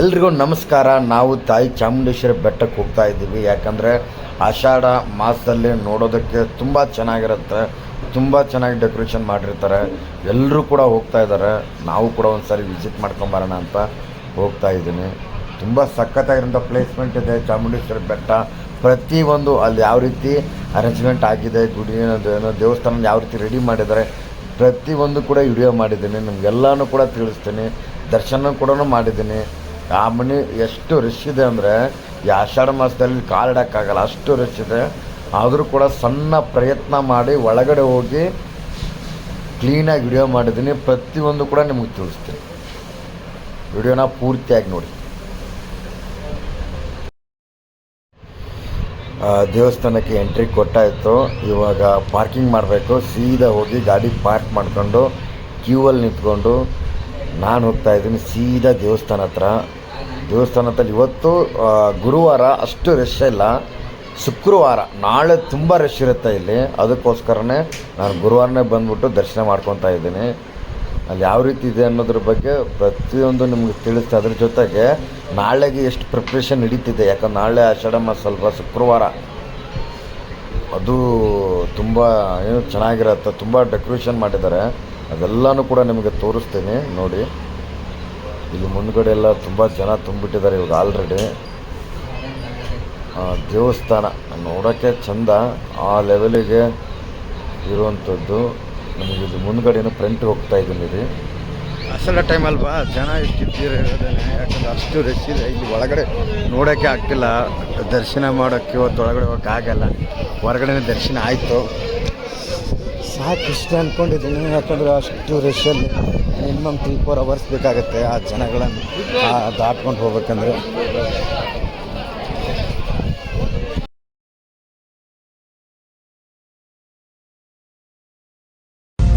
ಎಲ್ರಿಗೂ ನಮಸ್ಕಾರ. ನಾವು ತಾಯಿ ಚಾಮುಂಡೇಶ್ವರಿ ಬೆಟ್ಟಕ್ಕೆ ಹೋಗ್ತಾ ಇದ್ದೀವಿ. ಯಾಕಂದರೆ ಆಷಾಢ ಮಾಸದಲ್ಲಿ ನೋಡೋದಕ್ಕೆ ತುಂಬ ಚೆನ್ನಾಗಿರುತ್ತೆ. ತುಂಬ ಚೆನ್ನಾಗಿ ಡೆಕೋರೇಷನ್ ಮಾಡಿರ್ತಾರೆ. ಎಲ್ಲರೂ ಕೂಡ ಹೋಗ್ತಾ ಇದ್ದಾರೆ. ನಾವು ಕೂಡ ಒಂದು ಸಾರಿ ವಿಸಿಟ್ ಮಾಡ್ಕೊಂಬರೋಣ ಅಂತ ಹೋಗ್ತಾ ಇದ್ದೀನಿ. ತುಂಬ ಸಖತ್ತಾಗಿರೋಂಥ ಪ್ಲೇಸ್ಮೆಂಟ್ ಇದೆ ಚಾಮುಂಡೇಶ್ವರಿ ಬೆಟ್ಟ. ಪ್ರತಿಯೊಂದು ಅಲ್ಲಿ ಯಾವ ರೀತಿ ಅರೇಂಜ್ಮೆಂಟ್ ಆಗಿದೆ, ಗುಡಿ ಏನೋ ದೇವಸ್ಥಾನ ಯಾವ ರೀತಿ ರೆಡಿ ಮಾಡಿದ್ದಾರೆ ಪ್ರತಿಯೊಂದು ಕೂಡ ವಿಡಿಯೋ ಮಾಡಿದ್ದೀನಿ. ನಿಮ್ಗೆಲ್ಲನೂ ಕೂಡ ತಿಳಿಸ್ತೀನಿ. ದರ್ಶನ ಕೂಡ ಮಾಡಿದ್ದೀನಿ. ಆ ಮನೆ ಎಷ್ಟು ರಶ್ ಇದೆ ಅಂದರೆ ಈ ಆಷಾಢ ಮಾಸದಲ್ಲಿ ಕಾಲಿಡೋಕ್ಕಾಗಲ್ಲ ಅಷ್ಟು ರಶ್ ಇದೆ. ಆದರೂ ಕೂಡ ಸಣ್ಣ ಪ್ರಯತ್ನ ಮಾಡಿ ಒಳಗಡೆ ಹೋಗಿ ಕ್ಲೀನಾಗಿ ವಿಡಿಯೋ ಮಾಡಿದ್ದೀನಿ. ಪ್ರತಿಯೊಂದು ಕೂಡ ನಿಮಗೆ ತಿಳಿಸ್ತೀನಿ. ವಿಡಿಯೋನ ಪೂರ್ತಿಯಾಗಿ ನೋಡಿ. ದೇವಸ್ಥಾನಕ್ಕೆ ಎಂಟ್ರಿ ಕೊಟ್ಟಾಯಿತು. ಇವಾಗ ಪಾರ್ಕಿಂಗ್ ಮಾಡಬೇಕು. ಸೀದಾ ಹೋಗಿ ಗಾಡಿ ಪಾರ್ಕ್ ಮಾಡಿಕೊಂಡು ಕ್ಯೂವಲ್ಲಿ ನಿಂತ್ಕೊಂಡು ನಾನು ಹೋಗ್ತಾ ಇದ್ದೀನಿ ಸೀದಾ ದೇವಸ್ಥಾನ ಹತ್ರ. ದೇವಸ್ಥಾನ ಹತ್ರ ಇವತ್ತು ಗುರುವಾರ ಅಷ್ಟು ರಶ್ ಇಲ್ಲ. ಶುಕ್ರವಾರ, ನಾಳೆ ತುಂಬ ರಶ್ ಇರುತ್ತೆ ಇಲ್ಲಿ. ಅದಕ್ಕೋಸ್ಕರನೇ ನಾನು ಗುರುವಾರನೇ ಬಂದ್ಬಿಟ್ಟು ದರ್ಶನ ಮಾಡ್ಕೊತಾ ಇದ್ದೀನಿ. ಅಲ್ಲಿ ಯಾವ ರೀತಿ ಇದೆ ಅನ್ನೋದ್ರ ಬಗ್ಗೆ ಪ್ರತಿಯೊಂದು ನಿಮ್ಗೆ ತಿಳಿಸ್ತಾ. ಅದ್ರ ಜೊತೆಗೆ ನಾಳೆಗೆ ಎಷ್ಟು ಪ್ರಿಪ್ರೇಷನ್ ನಡೀತಿದೆ. ಯಾಕಂದ್ರೆ ನಾಳೆ ಆಷಾಢ ಮಾಸ ಶುಕ್ರವಾರ. ಅದು ತುಂಬ, ಏನು ಚೆನ್ನಾಗಿರತ್ತೆ. ತುಂಬ ಡೆಕೋರೇಷನ್ ಮಾಡಿದ್ದಾರೆ. ಅದೆಲ್ಲನೂ ಕೂಡ ನಿಮಗೆ ತೋರಿಸ್ತೀನಿ, ನೋಡಿ. ಇಲ್ಲಿ ಮುಂದ್ಗಡೆ ಎಲ್ಲ ತುಂಬ ಜನ ತುಂಬಿಟ್ಟಿದ್ದಾರೆ ಇವಾಗ ಆಲ್ರೆಡಿ ದೇವಸ್ಥಾನ ನೋಡೋಕ್ಕೆ ಚಂದ. ಆ ಲೆವೆಲಿಗೆ ಇರುವಂಥದ್ದು ನಮಗೆ ಇದು ಮುಂದ್ಗಡೆನೂ ಫ್ರಂಟ್ ಹೋಗ್ತಾ ಇದ್ದೀನಿ ರೀ ಅಸಲ ಟೈಮ್ ಅಲ್ವಾ? ಜನ ಇಟ್ಟಿದ್ದೀರ ಯಾಕಂದ್ರೆ ಅಷ್ಟು ರಶ್ ಇದೆ. ಇಲ್ಲಿ ಒಳಗಡೆ ನೋಡೋಕ್ಕೆ ಆಗ್ತಿಲ್ಲ. ದರ್ಶನ ಮಾಡೋಕ್ಕೆ ಇವತ್ತು ಒಳಗಡೆ ಹೋಗೋಕ್ಕಾಗಲ್ಲ ಹೊರಗಡೆ ದರ್ಶನ ಆಯಿತು. ಸಾಕು ಇಷ್ಟ ಅಂದ್ಕೊಂಡಿದ್ದೀನಿ ಯಾಕಂದ್ರೆ ಅಷ್ಟು ರಶಲ್ಲಿ ಮಿನಿಮಮ್ ತ್ರೀ ಫೋರ್ ಅವರ್ಸ್ ಬೇಕಾಗುತ್ತೆ ಆ ಜನಗಳನ್ನು ಆ ದಾಟ್ಕೊಂಡು ಹೋಗ್ಬೇಕಂದ್ರೆ.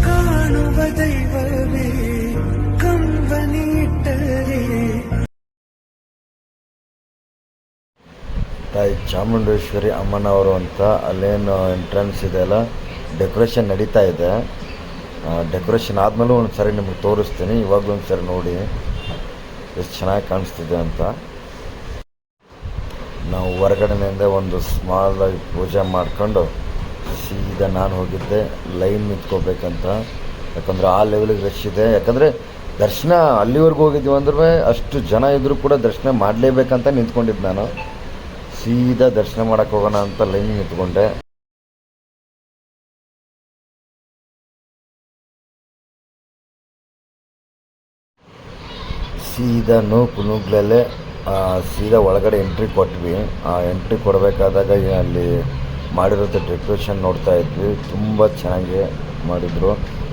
ಕಾಣುವ ದೈವವೇ ಕಂಬನಿಟ್ಟರೆ ತಾಯಿ ಚಾಮುಂಡೇಶ್ವರಿ ಅಮ್ಮನವರು ಅಂತ ಅಲ್ಲೇನು ಎಂಟ್ರೆನ್ಸ್ ಇದೆ ಅಲ್ಲ? ಡೆಕೋರೇಷನ್ ನಡೀತಾ ಇದೆ. ಡೆಕೋರೇಷನ್ ಆದಮೇಲೂ ಒಂದು ಸರಿ ನಿಮಗೆ ತೋರಿಸ್ತೀನಿ. ಇವಾಗಲೂ ಒಂದು ಸರಿ ನೋಡಿ. ಎಷ್ಟು ಚೆನ್ನಾಗಿ ಕಾಣಿಸ್ತಿದೆ ಅಂತ. ನಾವು ಹೊರಗಡೆಯಿಂದ ಒಂದು ಸ್ಮಾಲ್ ಆಗಿ ಪೂಜೆ ಮಾಡ್ಕೊಂಡು ಸೀದಾ ನಾನು ಹೋಗಿದ್ದೆ. ಲೈನ್ ನಿಂತ್ಕೋಬೇಕಂತ. ಯಾಕಂದರೆ ಆ ಲೆವೆಲಿಗೆ ರಶ್ ಇದೆ. ಯಾಕಂದರೆ ದರ್ಶನ ಅಲ್ಲಿವರೆಗೂ ಹೋಗಿದ್ದೀವಿ ಅಂದ್ರೆ ಅಷ್ಟು ಜನ ಇದ್ದರೂ ಕೂಡ ದರ್ಶನ ಮಾಡಲೇಬೇಕಂತ ನಿಂತ್ಕೊಂಡಿದ್ದು ನಾನು. ಸೀದಾ ದರ್ಶನ ಮಾಡೋಕ್ಕೆ ಹೋಗೋಣ ಅಂತ ಲೈನ್ ನಿಂತ್ಕೊಂಡೆ. ಸೀದಾ ನೂಕು ನುಗ್ಲಲ್ಲೇ ಆ, ಸೀದಾ ಒಳಗಡೆ ಎಂಟ್ರಿ ಕೊಟ್ವಿ. ಆ ಎಂಟ್ರಿ ಕೊಡಬೇಕಾದಾಗ ಅಲ್ಲಿ ಮಾಡಿರೋದು ಡೆಕೋರೇಷನ್ ನೋಡ್ತಾ ಇದ್ವಿ. ತುಂಬ ಚೆನ್ನಾಗಿ ಮಾಡಿದರು.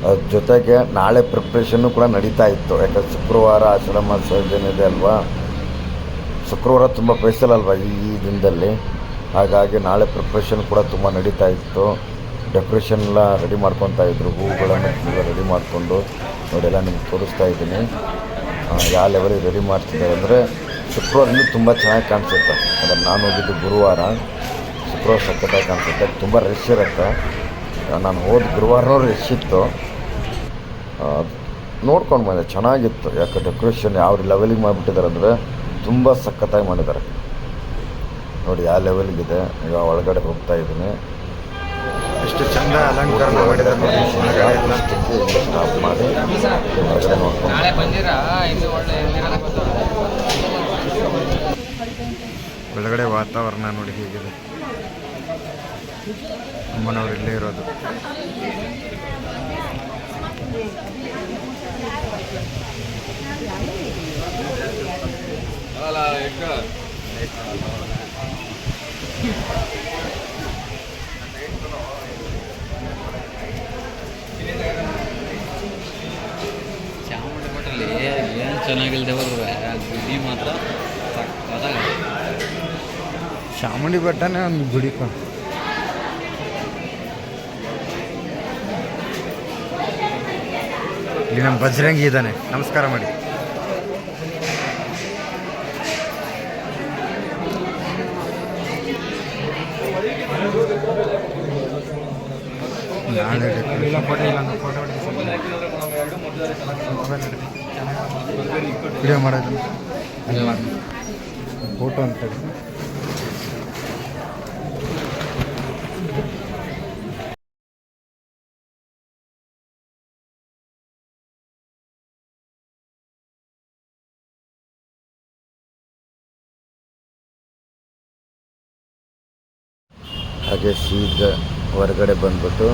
ಅದ್ರ ಜೊತೆಗೆ ನಾಳೆ ಪ್ರಿಪ್ರೇಷನ್ನು ಕೂಡ ನಡೀತಾ ಇತ್ತು. ಯಾಕಂದ್ರೆ ಶುಕ್ರವಾರ ಆಶ್ರಮ ಸರ್ಜನ್ ಇದೆ ಅಲ್ವಾ? ಶುಕ್ರವಾರ ತುಂಬ ಸ್ಪೆಷಲ್ ಅಲ್ವಾ ಈ ದಿನದಲ್ಲಿ? ಹಾಗಾಗಿ ನಾಳೆ ಪ್ರಿಪ್ರೇಷನ್ ಕೂಡ ತುಂಬ ನಡೀತಾ ಇತ್ತು. ಡೆಕೋರೇಷನ್ ಎಲ್ಲ ರೆಡಿ ಮಾಡ್ಕೊತಾ ಇದ್ರು. ಹೂಗಳನ್ನು ರೆಡಿ ಮಾಡಿಕೊಂಡು ನೋಡೆಲ್ಲ ನಿಮ್ಗೆ ತೋರಿಸ್ತಾ ಇದ್ದೀನಿ. ಯಾವ ಲೆವೆಲಿಗೆ ರೆಡಿ ಮಾಡ್ತಿದ್ದಾರೆ ಅಂದರೆ ಶುಕ್ರವಾರ ಇನ್ನೂ ತುಂಬ ಚೆನ್ನಾಗಿ ಕಾಣಿಸುತ್ತೆ. ಅಂದರೆ ನಾನು ಹೋಗಿದ್ದು ಗುರುವಾರ, ಶುಕ್ರವಾರ ಸಖತ್ತಾಗಿ ಕಾಣಿಸುತ್ತೆ. ತುಂಬ ರಶ್ ಇರುತ್ತೆ. ನಾನು ಹೋದ ಗುರುವಾರನೂ ರಶ್ ಇತ್ತು. ನೋಡ್ಕೊಂಡು ಬಂದೆ, ಚೆನ್ನಾಗಿತ್ತು. ಯಾಕೆ ಡೆಕೋರೇಷನ್ ಯಾವ ಲೆವೆಲಿಗೆ ಮಾಡಿಬಿಟ್ಟಿದ್ದಾರೆ ಅಂದರೆ ತುಂಬ ಸಖತ್ತಾಗಿ ಮಾಡಿದ್ದಾರೆ. ನೋಡಿ ಯಾವ ಲೆವೆಲಿಗಿದೆ ಈಗ ಒಳಗಡೆ ಹೋಗ್ತಾ ಇದ್ದೀನಿ. ಎಷ್ಟು ಚಂದ ಅಲಂಕಾರ ಮಾಡಿದ್ದಾರೆ ನೋಡಿ. ಸ್ಟಾಪ್ ಮಾಡಿ ನಾಳೆ ಬಂದಿರಾ? ಇಲ್ಲಿ ಒಳ್ಳೆ ಒಳಗಡೆ ವಾತಾವರಣ ನೋಡಿ ಹೇಗಿದೆ. ಅಮ್ಮನವ್ರು ಇಲ್ಲೇ ಇರೋದು ಚಾಮುಂಡಿ ಬೆಟ್ಟಲ್ಲಿ ಏನು ಚೆನ್ನಾಗಿಲ್ದೆ ಹೋದ್ರೆ ಗುಡಿ ಮಾತ್ರ. ಚಾಮುಂಡಿ ಬೆಟ್ಟನೇ ಒಂದು ಗುಡಿ ಗುಡಿಪ ಇಲ್ಲಿ ನಮ್ಮ ಬಜರಂಗಿ ಇದ್ದಾನೆ. ನಮಸ್ಕಾರ ಮಾಡಿ. ನಾಳೆ ವಿಡಿಯೋ ಮಾಡೋದು ಫೋಟೋ ಅಂತ. ಹಾಗೆ ಸೀದ ಹೊರಗಡೆ ಬಂದ್ಬಿಟ್ಟು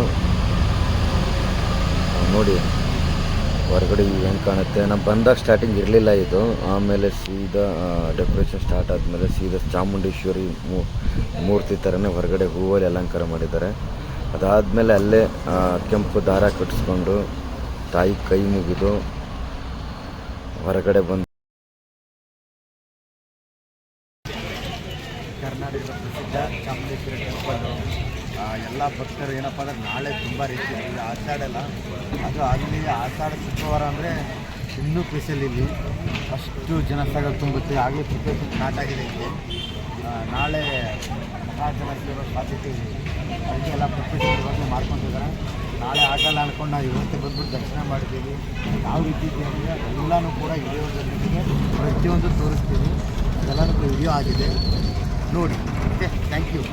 ನೋಡಿ. ಹೊರಗಡೆ ಹೆಂಗೆ ಕಾಣುತ್ತೆ? ನಾನು ಬಂದಾಗ ಸ್ಟಾರ್ಟಿಂಗ್ ಇರಲಿಲ್ಲ ಇದು. ಆಮೇಲೆ ಸೀದಾ ಡೆಕೋರೇಷನ್ ಸ್ಟಾರ್ಟ್ ಆದಮೇಲೆ ಸೀದಾ ಚಾಮುಂಡೇಶ್ವರಿ ಮೂರ್ತಿ ಥರನೇ ಹೊರಗಡೆ ಹೂವಲ್ಲಿ ಅಲಂಕಾರ ಮಾಡಿದ್ದಾರೆ. ಅದಾದಮೇಲೆ ಅಲ್ಲೇ ಕೆಂಪು ದಾರ ಕಟ್ಟಿಸ್ಕೊಂಡು ತಾಯಿ ಕೈ ಮುಗಿದು ಹೊರಗಡೆ ಬಂದು ಕರ್ನಾಟಕದ ಪ್ರಸಿದ್ಧ ಚಾಮುಂಡೇಶ್ವರಿ ಎಲ್ಲ ಭಕ್ತರು ಏನಪ್ಪ ಅಂದರೆ ನಾಳೆ ತುಂಬ ರೀತಿ ಇಲ್ಲಿ ಆಷಾಢಲ್ಲ ಅದು ಅಲ್ಲಿ ಆಷಾಢ ಶುಕ್ರವಾರ ಅಂದರೆ ಇನ್ನೂ ಸ್ಪೆಷಲ್ ಇಲ್ಲಿ. ಅಷ್ಟು ಜನಸಾಗರ ತುಂಬುತ್ತೆ. ಆಗಲೇ ಪ್ರಿಪೇಷನ್ ಸ್ಟಾರ್ಟ್ ಆಗಿದೆ ಇಲ್ಲಿ ನಾಳೆ ಮಹಾಜನ ಸೇರೋ ಸಾಧ್ಯತೆ ಇದೆ. ಅದಕ್ಕೆ ಎಲ್ಲ ಪ್ರಿಪೇಷನ್ ಮಾಡ್ಕೊಂಡಿದ್ದಾರೆ ನಾಳೆ ಆಗಲ್ಲ ಅಂದ್ಕೊಂಡು ನಾವು ಇವತ್ತೇ ಬಂದ್ಬಿಟ್ಟು ದರ್ಶನ ಮಾಡ್ತೀವಿ ಯಾವ ರೀತಿ ಇದೆ ಅಂದರೆ ಎಲ್ಲನೂ ಕೂಡ ವಿಡಿಯೋದೊಂದಿಗೆ ಪ್ರತಿಯೊಂದು ತೋರಿಸ್ತೀವಿ. ಅದೆಲ್ಲನೂ ವಿಡಿಯೋ ಆಗಿದೆ. ನೋಡಿ. Okay thank you